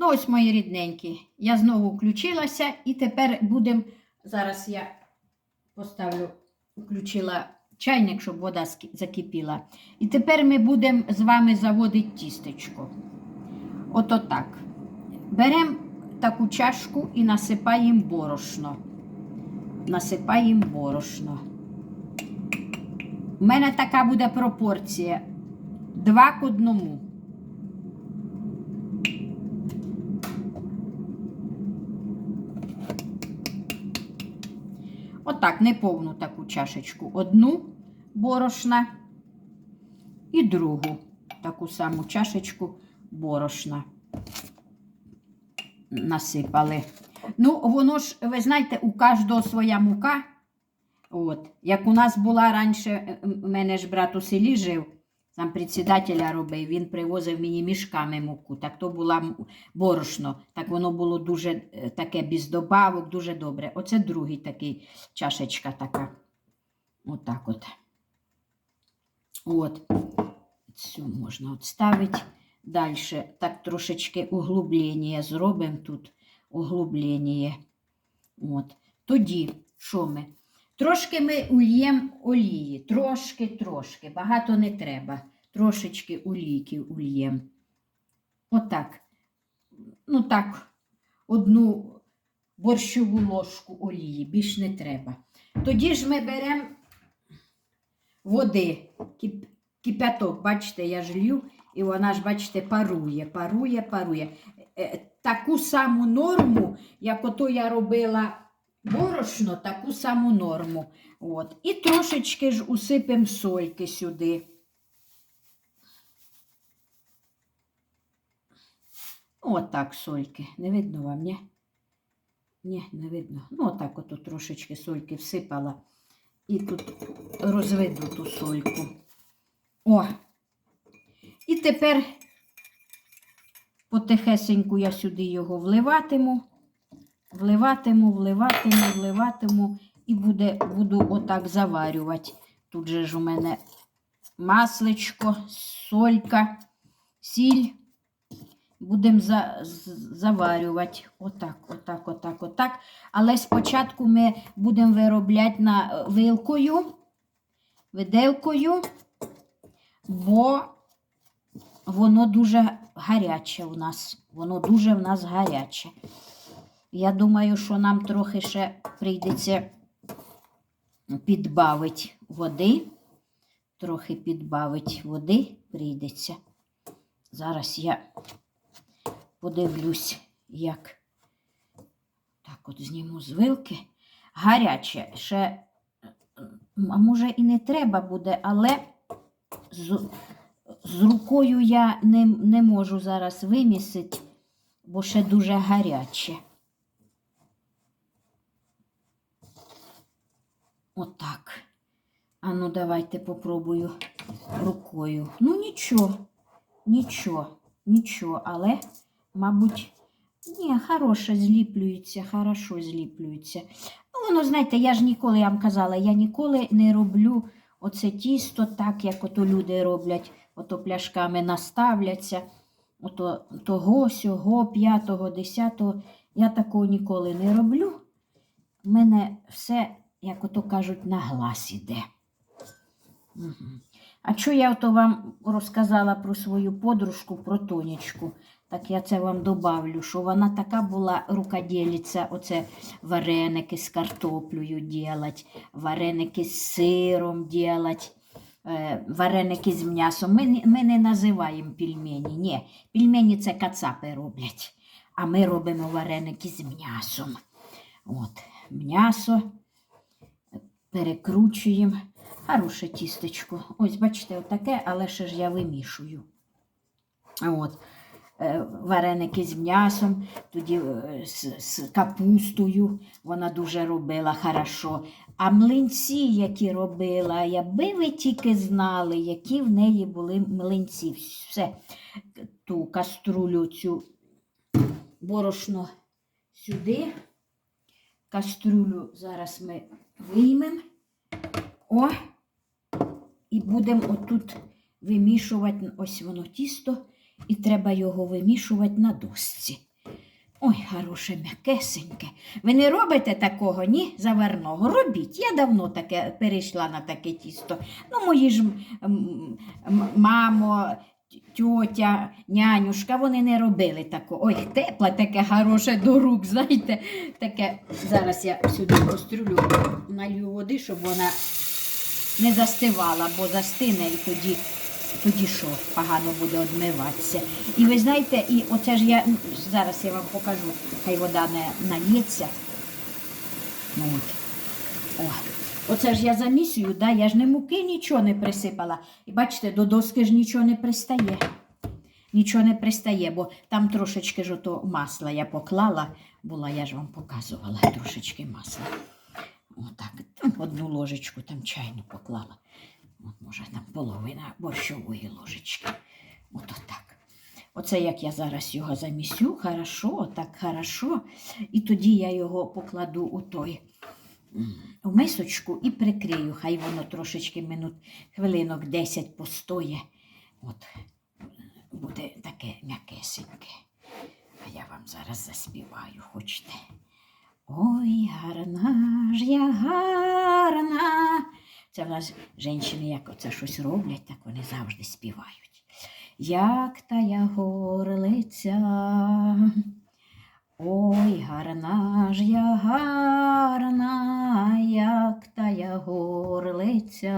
Ну, ось мої рідненькі. Я знову включилася і тепер будемо. Зараз я поставлю, включила чайник, щоб вода закипіла. І тепер ми будемо з вами заводити тістечко. Ото так. Беремо таку чашку і насипаємо борошно. Насипаємо борошно. У мене така буде пропорція. Два к одному. Отак, не повну таку чашечку. Одну борошна і другу таку саму чашечку борошна насипали. Ну, воно ж, ви знаєте, у кожного своя мука. От. Як у нас була раніше, у мене ж брат у селі жив, там председателя робив, він привозив мені мішками муку. Так то була борошно. Так воно було дуже е, таке без добавок, дуже добре. Оце другий такий чашечка така. Отак от. От. Цю можна відставити. Далі так трошечки углублення зробимо тут. Углублення. От. Тоді, що ми? Трошки ми ульємо олії. Трошки, трошки. Багато не треба. Трошечки олійки ульємо. Отак. Ну так, одну борщову ложку олії. Більш не треба. Тоді ж ми беремо води, кип- кипяток, бачите, я ж лью, і вона ж, бачите, парує, парує, парує. Е, Таку саму норму, як ото я робила борошно, таку саму норму. От. І трошечки ж усипемо сольки сюди. Отак сольки. Не видно вам, ні? Ні, не видно. Ну, отак ото трошечки сольки всипала. І тут розведу ту сольку. О! І тепер потихесеньку я сюди його вливатиму, вливатиму, вливатиму, вливатиму і буде, буду отак заварювати. Тут же ж у мене масличко, солька, сіль. Будемо за, заварювати. Отак, отак, отак, отак. Але спочатку ми будемо виробляти на е, вилкою, виделкою, бо воно дуже гаряче у нас. Воно дуже в нас гаряче. Я думаю, що нам трохи ще прийдеться підбавити води. Трохи підбавити води прийдеться. Зараз я подивлюсь, як. Так, от зніму з вилки. Гаряче. Ще, а може, і не треба буде, але з, з рукою я не, не можу зараз вимісити, бо ще дуже гаряче. Отак. А ну, давайте попробую рукою. Ну, нічого, нічого, нічого, але, мабуть, ні, хороше зліплюється, хорошо зліплюється. Ну, воно, знаєте, я ж ніколи, я вам казала, я ніколи не роблю оце тісто так, як ото люди роблять, ото пляшками наставляться, ото того, сього, п'ятого, десятого. Я такого ніколи не роблю. У мене все, як ото кажуть, на глаз іде. А що я ото вам розказала про свою подружку, про тонечку, так я це вам добавлю, що вона така була рукоділиця, оце вареники з картоплею ділать, вареники з сиром ділать, е, вареники з м'ясом. Ми, ми не називаємо пельмені. Ні, пельмені це кацапи роблять, а ми робимо вареники з м'ясом. От, м'ясо перекручуємо. Хороше тістечко. Ось, бачите, отаке, але ще ж я вимішую. От. Е, Вареники з м'ясом, тоді е, з, з капустою вона дуже робила хорошо. А млинці, які робила, якби ви тільки знали, які в неї були млинці. Все, ту каструлю, цю борошно сюди. Каструлю зараз ми виймемо. О, і будемо отут вимішувати ось воно тісто, і треба його вимішувати на досці. Ой, хороше, м'якесеньке. Ви не робите такого, ні? Заварного. Робіть. Я давно таке перейшла на таке тісто. Ну, мої ж мамо, тьотя, нянюшка, вони не робили такого. Ой, тепле таке хороше до рук, знаєте. Таке. Зараз я сюди кастрюлю налью води, щоб вона не застивала, бо застине і тоді, тоді що, погано буде одмиватися. І ви знаєте, і оце ж я зараз я вам покажу, хай вода не нальється. Ну, от. О, оце ж я замісюю, да, я ж не муки нічого не присипала. І бачите, до доски ж нічого не пристає. Нічого не пристає, бо там трошечки ж ото масла я поклала, була, я ж вам показувала трошечки масла. Отак, одну ложечку там чайну поклала. От, може, там половина борщової ложечки. От отак. Оце як я зараз його замісю, хорошо, так хорошо. І тоді я його покладу у той у мисочку і прикрию. Хай воно трошечки минут, хвилинок 10 постоє. От буде таке м'якесеньке. А я вам зараз заспіваю, хочете. Ой, гарна ж я гарна. Це в нас жінки, як оце щось роблять, так вони завжди співають. Як та я горлиця. Ой, гарна ж я гарна, як та я горлиця.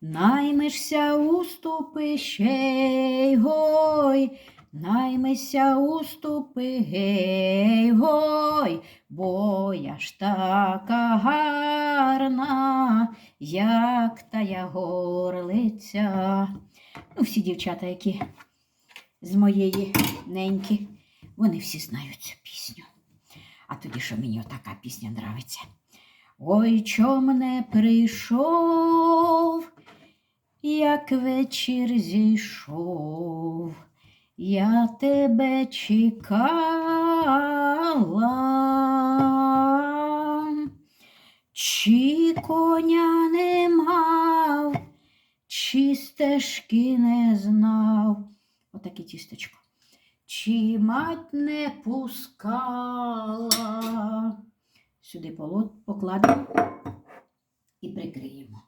Наймишся уступи щей, гой, наймися уступи гей, гой, бо я ж така гарна, як та я горлиця. Ну, всі дівчата, які з моєї неньки, вони всі знають цю пісню. А тоді, що мені отака пісня нравиться. Ой, чом не прийшов, як вечір зійшов, я тебе чекала, чи коня не мав, чи стежки не знав. Отаке тістечко. Чи мать не пускала? Сюди покладемо і прикриємо.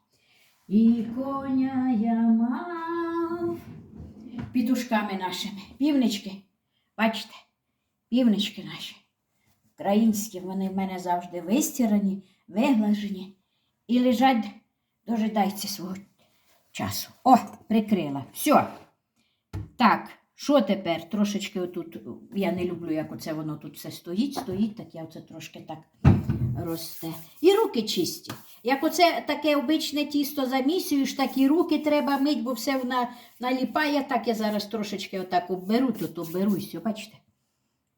І коня я мав пітушками нашими. Півнички, бачите, півнички наші. Українські, вони в мене завжди вистірані, виглажені і лежать, дожидаються свого часу. О, прикрила. Все. Так, що тепер? Трошечки отут, я не люблю, як оце воно тут все стоїть, стоїть, так я оце трошки так росте. І руки чисті. Як оце таке обичне тісто замісюєш, так і руки треба мить, бо все вона наліпає. Так я зараз трошечки отак обберу, тут обберу і бачите?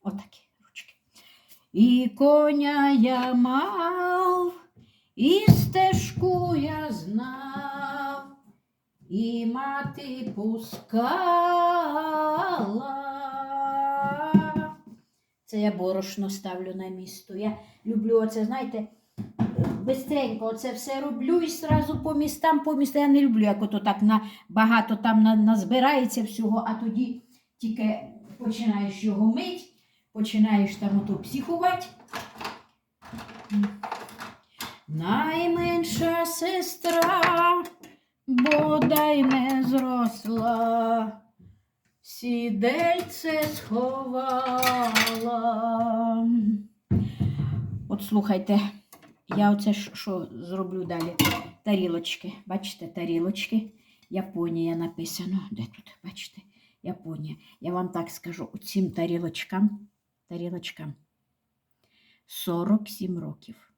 Отакі ручки. І коня я мав, і стежку я знав, і мати пускала. Це я борошно ставлю на місто. Я люблю оце, знаєте, бистренько оце все роблю і зразу по містам, по містам. Я не люблю, як ото так на, багато там на, назбирається всього, а тоді тільки починаєш його мить, починаєш там ото психувати. Найменша сестра бодай не зросла, сідельце сховала. От слухайте, я оце що зроблю далі? Тарілочки. Бачите, тарілочки. Японія написано. Де тут? Бачите? Японія. Я вам так скажу, цим тарілочкам, тарілочкам 47 років.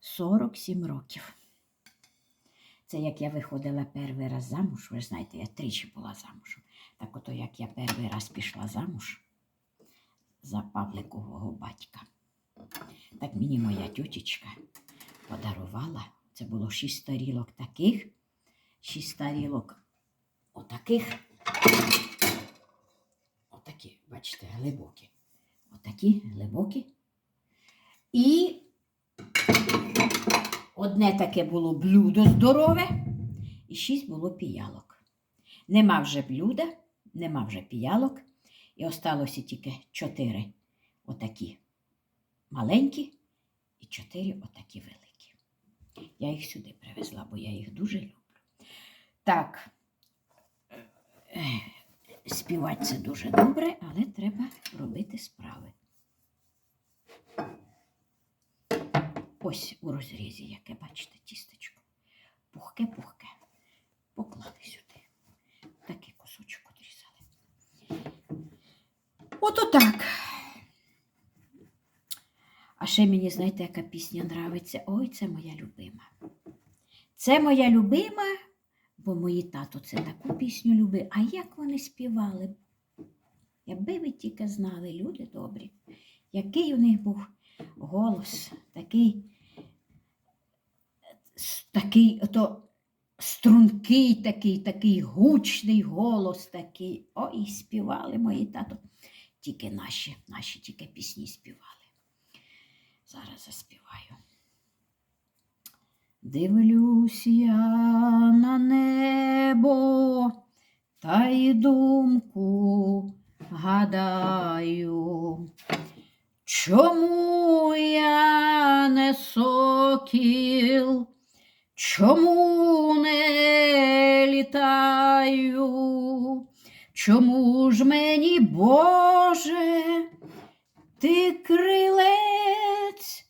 47 років. Це як я виходила перший раз замуж, ви знаєте, я тричі була замужем. Так ото як я перший раз пішла замуж за Павликового батька. Так мені моя тютечка подарувала. Це було шість тарілок таких, шість тарілок отаких. Отакі, бачите, глибокі. Отакі глибокі. І одне таке було блюдо здорове, і шість було піялок. Нема вже блюда, нема вже піялок. І осталося тільки чотири отакі маленькі і чотири отакі великі. Я їх сюди привезла, бо я їх дуже люблю. Так, е, співати це дуже добре, але треба робити справи. Ось у розрізі, яке бачите, тістечко. Пухке-пухке. Поклали сюди. Такий кусочок одрізали. Ото так. А ще мені, знаєте, яка пісня нравиться? Ой, це моя любима. Це моя любима, бо мої тато це таку пісню любив. А як вони співали? Якби ви тільки знали, люди добрі, який у них був голос, такий, такий ото стрункий, такий, такий гучний голос такий. Ой, співали мої тато. Тільки наші, наші тільки пісні співали. Зараз заспіваю. Дивлюсь я на небо, та й думку гадаю. Чому я не сокіл, чому не літаю? Чому ж мені, Боже, ти крилець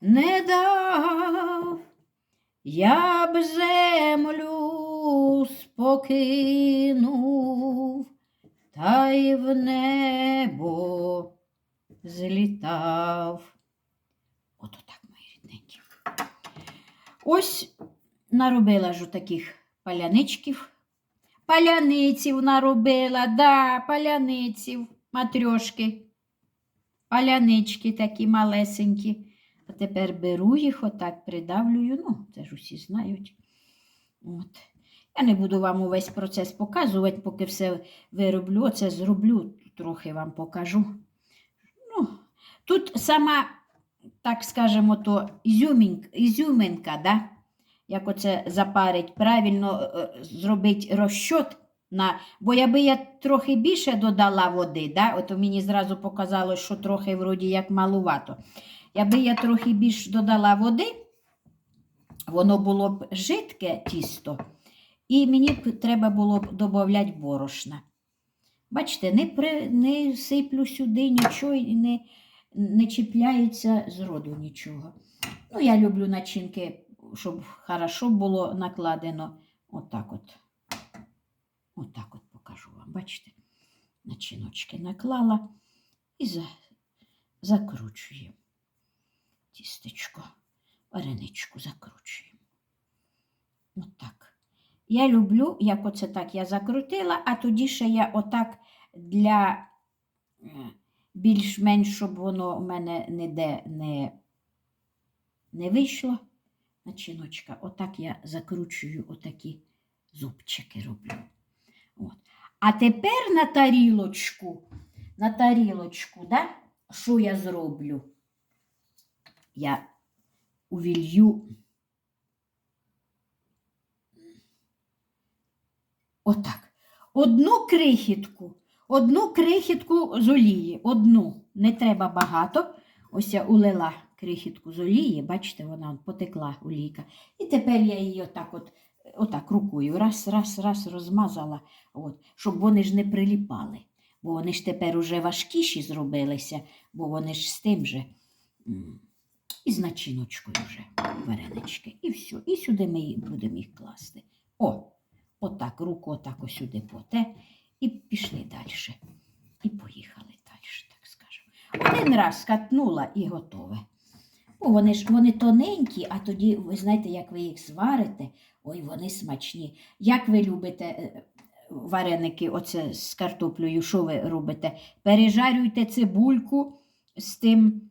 не дав? Я б землю спокинув, та й в небо злітав. Ото так, мої рідненькі. Ось наробила ж таких паляничків. Паляниців наробила, да, паляниців, матрьошки. Палянички такі малесенькі. А тепер беру їх, отак придавлюю. Ну, це ж усі знають. От. Я не буду вам увесь процес показувати, поки все вироблю. Оце зроблю, трохи вам покажу. Ну, тут сама, так скажемо, то ізюмінка, ізюминка, да? як оце запарить, правильно е, зробить розчот. На, бо якби я трохи більше додала води, да, от мені зразу показалось, що трохи вроді як малувато. Якби я трохи більше додала води, воно було б жидке тісто, і мені б треба було б додати борошна. Бачите, не, при, не сиплю сюди нічого не, не з роду нічого. Ну, я люблю начинки, щоб хорошо було накладено. Отак от. Отак от покажу вам. Бачите? Начиночки наклала і за, закручуємо. Тістечко, вареничку закручуємо. Отак. Я люблю, як оце так я закрутила, а тоді ще я отак для е, більш-менш, щоб воно в мене ніде не, не вийшло. Начиночка, отак я закручую отакі зубчики роблю. От. А тепер на тарілочку, на тарілочку, да, що я зроблю? Я увілью отак. Одну крихітку, одну крихітку з олії, одну, не треба багато. Ось я улила крихітку з олії, бачите, вона потекла олійка. І тепер я її отак от, отак рукою раз, раз, раз розмазала, от, щоб вони ж не приліпали. Бо вони ж тепер уже важкіші зробилися, бо вони ж з тим же. І з начиночкою вже варенички. І все. І сюди ми будемо їх класти. О, отак, руку отак сюди поте. І пішли далі. І поїхали далі, так скажемо. Один раз катнула і готове. Бо вони ж вони тоненькі, а тоді, ви знаєте, як ви їх зварите, ой, вони смачні. Як ви любите е, вареники оце з картоплею, що ви робите? Пережарюйте цибульку з тим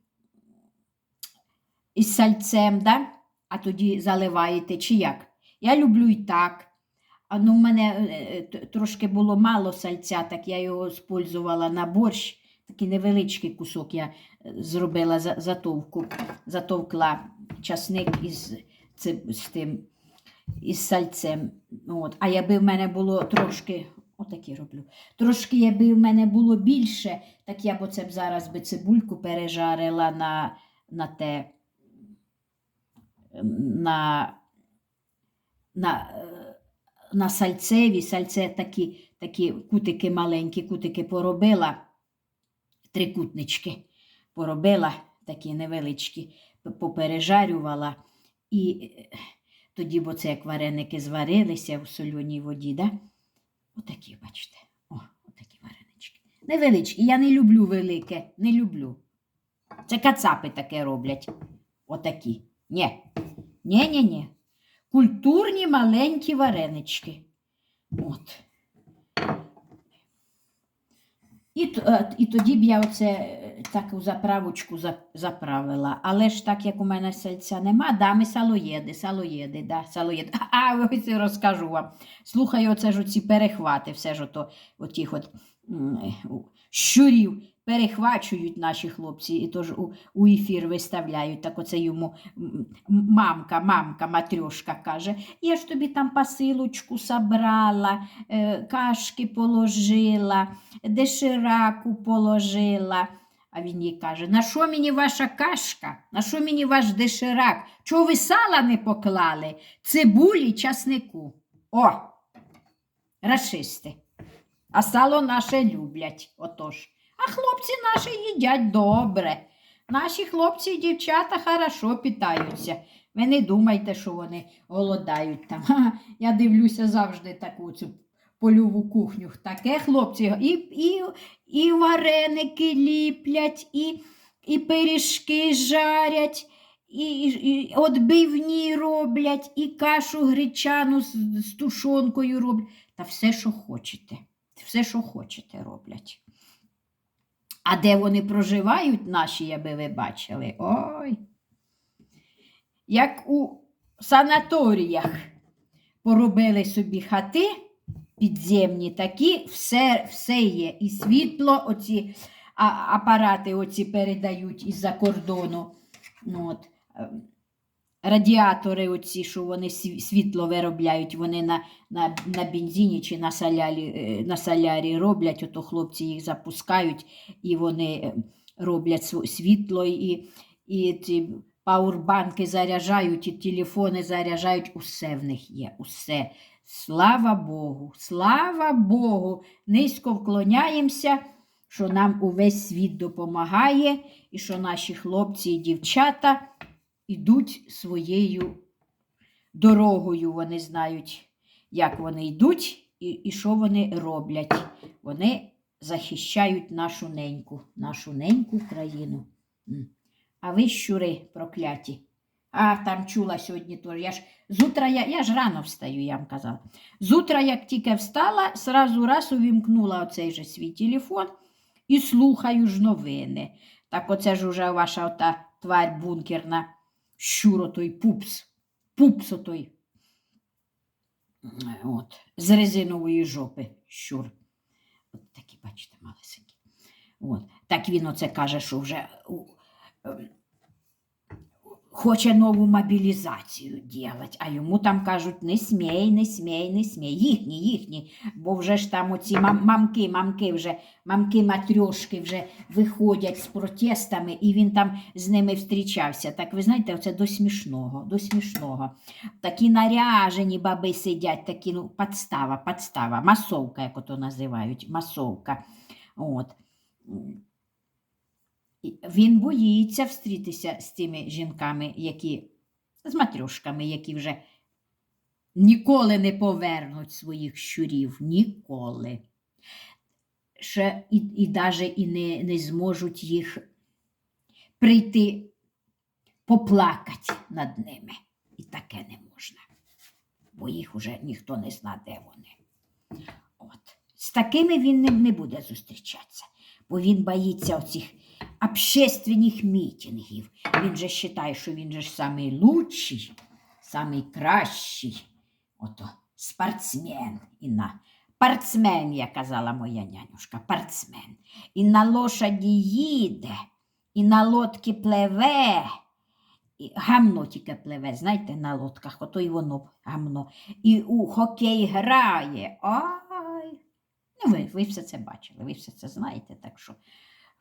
із сальцем, да? а тоді заливаєте, чи як? Я люблю і так. А ну, в мене е, трошки було мало сальця, так я його спользувала на борщ. Такий невеличкий кусок я е, зробила затовку, затовкла часник із, з тим, із сальцем. От. А якби в мене було трошки Отакі роблю. Трошки, якби в мене було більше, так я б оце б зараз би цибульку пережарила на, на те. На, на, е, на сальцеві, сальце такі, такі кутики маленькі, кутики поробила, трикутнички поробила, такі невеличкі, попережарювала. І е, тоді, бо це як вареники зварилися в соленій воді, да? отакі, бачите, о, отакі варенички. Невеличкі, я не люблю велике, не люблю. Це кацапи таке роблять. Отакі. Ні. Ні, ні, ні. Культурні маленькі варенички. От. І, е, і тоді б я оце е, таку заправочку заправила. Але ж так як у мене сальця нема, да, ми салоєди, салоєди, да, салоєди. А, ось розкажу вам. Слухаю, оце ж оці перехвати, все ж ото, отіх от щурів перехвачують наші хлопці, і тож у, у ефір виставляють. Так оце йому мамка, мамка, матрьошка каже, я ж тобі там посилочку собрала, е, кашки положила, дешираку положила. А він їй каже: на що мені ваша кашка? На що мені ваш деширак? Чого ви сала не поклали? Цибулі, часнику. О! Рашисти. А сало наше люблять. Отож. А хлопці наші їдять добре. Наші хлопці і дівчата хорошо питаються. Ви не думайте, що вони голодають там. Я дивлюся завжди таку цю польову кухню. Таке хлопці і, і, і вареники ліплять, і, і пиріжки жарять, і, і отбивні роблять, і кашу гречану з, з тушонкою роблять. Та все, що хочете. Все, що хочете, роблять. А де вони проживають, наші, аби ви бачили, ой. Як у санаторіях поробили собі хати підземні, такі все, все є. І світло, оці апарати оці передають із-за кордону. Ну, От. Радіатори, оці, що вони світло виробляють, вони на, на, на бензині чи на солярі, е, на солярі роблять, ото хлопці їх запускають, і вони е, роблять світло, і, і ці пауербанки заряджають, і телефони заряджають. Усе в них є, усе. Слава Богу, слава Богу! Низько вклоняємося, що нам увесь світ допомагає, і що наші хлопці і дівчата ідуть своєю дорогою. Вони знають, як вони йдуть і, і що вони роблять. Вони захищають нашу неньку, нашу неньку країну. А ви, щури прокляті. А там чула сьогодні теж. Я ж з я, я ж рано встаю, я вам казала. З як тільки встала, сразу раз увімкнула оцей же свій телефон і слухаю ж новини. Так оце ж уже ваша ота тварь бункерна, щур той пупс, пупс отой. Е, От, з резинової жопи щур. От такі, бачите, малесенькі. От. Так він оце каже, що вже ем, хоче нову мобілізацію ділати, а йому там кажуть, не смій, не смій, не смій. Їхні, їхні, бо вже ж там оці мам- мамки, мамки вже, мамки матрьошки вже виходять з протестами, і він там з ними зустрічався. Так ви знаєте, це до смішного, до смішного. Такі наряжені баби сидять, такі, ну, подстава, подстава, масовка, як ото називають, масовка. От. Він боїться встрітися з тими жінками, які з матрьошками, які вже ніколи не повернуть своїх щурів. Ніколи. Ще і, і навіть і не, не зможуть їх прийти поплакати над ними. І таке не можна. Бо їх уже ніхто не знає, де вони. От. З такими він не буде зустрічатися, бо він боїться оцих общественних мітингів. Він же вважає, що він же ж самий лучший, самий кращий. Ото спортсмен. І на... Партсмен, я казала моя нянюшка, партсмен. І на лошаді їде, і на лодці пливе. І гамно тільки пливе, знаєте, на лодках, ото й воно гамно. І у хокей грає. Ай, Ну, ви, ви все це бачили, ви все це знаєте, так що,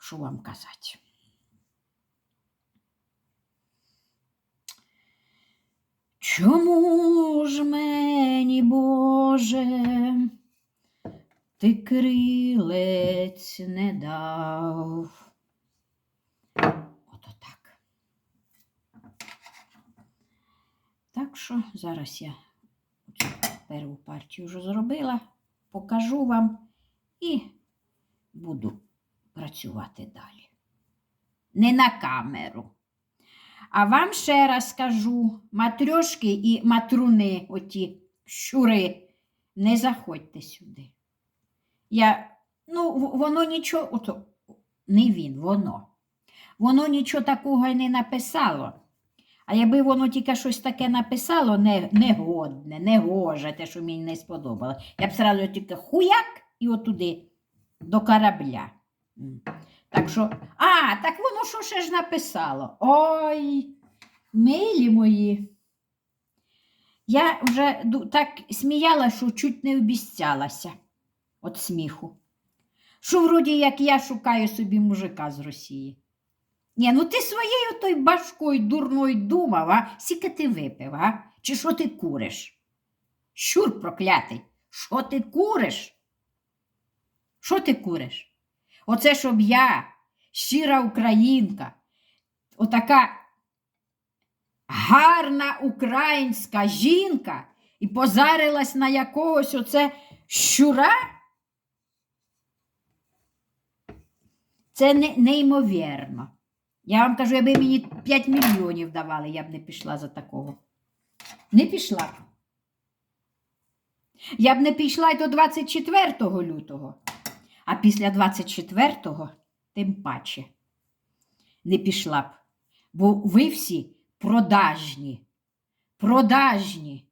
що вам казати. Чому ж мені, Боже, ти крилець не дав? Ото так. Так що зараз я цю перву партію вже зробила, покажу вам і буду працювати далі. Не на камеру. А вам ще раз скажу, матрьошки і матруни, оті щури, не заходьте сюди. Я, ну, воно нічого, ото, не він, воно. Воно нічого такого й не написало. А якби воно тільки щось таке написало, не, негодне, негоже, те, що мені не сподобало, я б сразу тільки хуяк і отуди до корабля. Так що, а, так воно що ще ж написало? Ой, милі мої. Я вже так сміяла, що чуть не обіцялася від сміху. Що вроді як я шукаю собі мужика з Росії. Ні, ну ти своєю той башкою дурною думав, а? Скільки ти випив, а? Чи що ти куриш? Щур проклятий, що ти куриш? Що ти куриш? Оце щоб я, щира українка, отака гарна українська жінка і позарилась на якогось оце щура? Це не, неймовірно. Я вам кажу, якби мені 5 мільйонів давали, я б не пішла за такого. Не пішла. Я б не пішла й до 24 лютого. А після 24-го тим паче не пішла б. Бо ви всі продажні, продажні.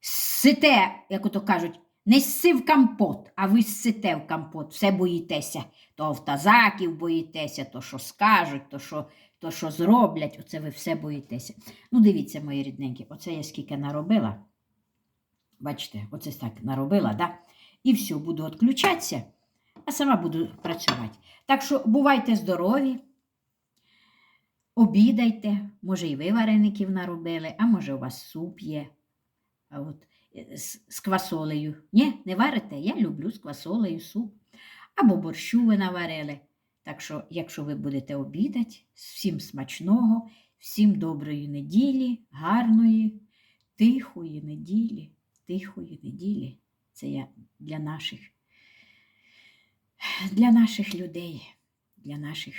Сите, як ото кажуть, не сси в компот, а ви ссите в компот, все боїтеся. То автозаків боїтеся, то що скажуть, то що, то що зроблять, оце ви все боїтеся. Ну, дивіться, мої рідненькі, оце я скільки наробила. Бачите, оце так наробила, да? І все, буду відключатися, а сама буду працювати. Так що бувайте здорові, обідайте, може, і ви вареників наробили, а може, у вас суп є. От, е, з квасолею. Ні, не варите? Я люблю з квасолею суп. Або борщу ви наварили. Так що, якщо ви будете обідати, всім смачного, всім доброї неділі, гарної, тихої неділі, тихої неділі. Це я для наших, для наших людей, для наших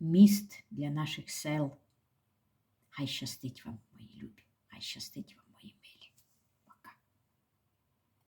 міст, для наших сел. Хай щастить вам, мої любі, хай щастить вам.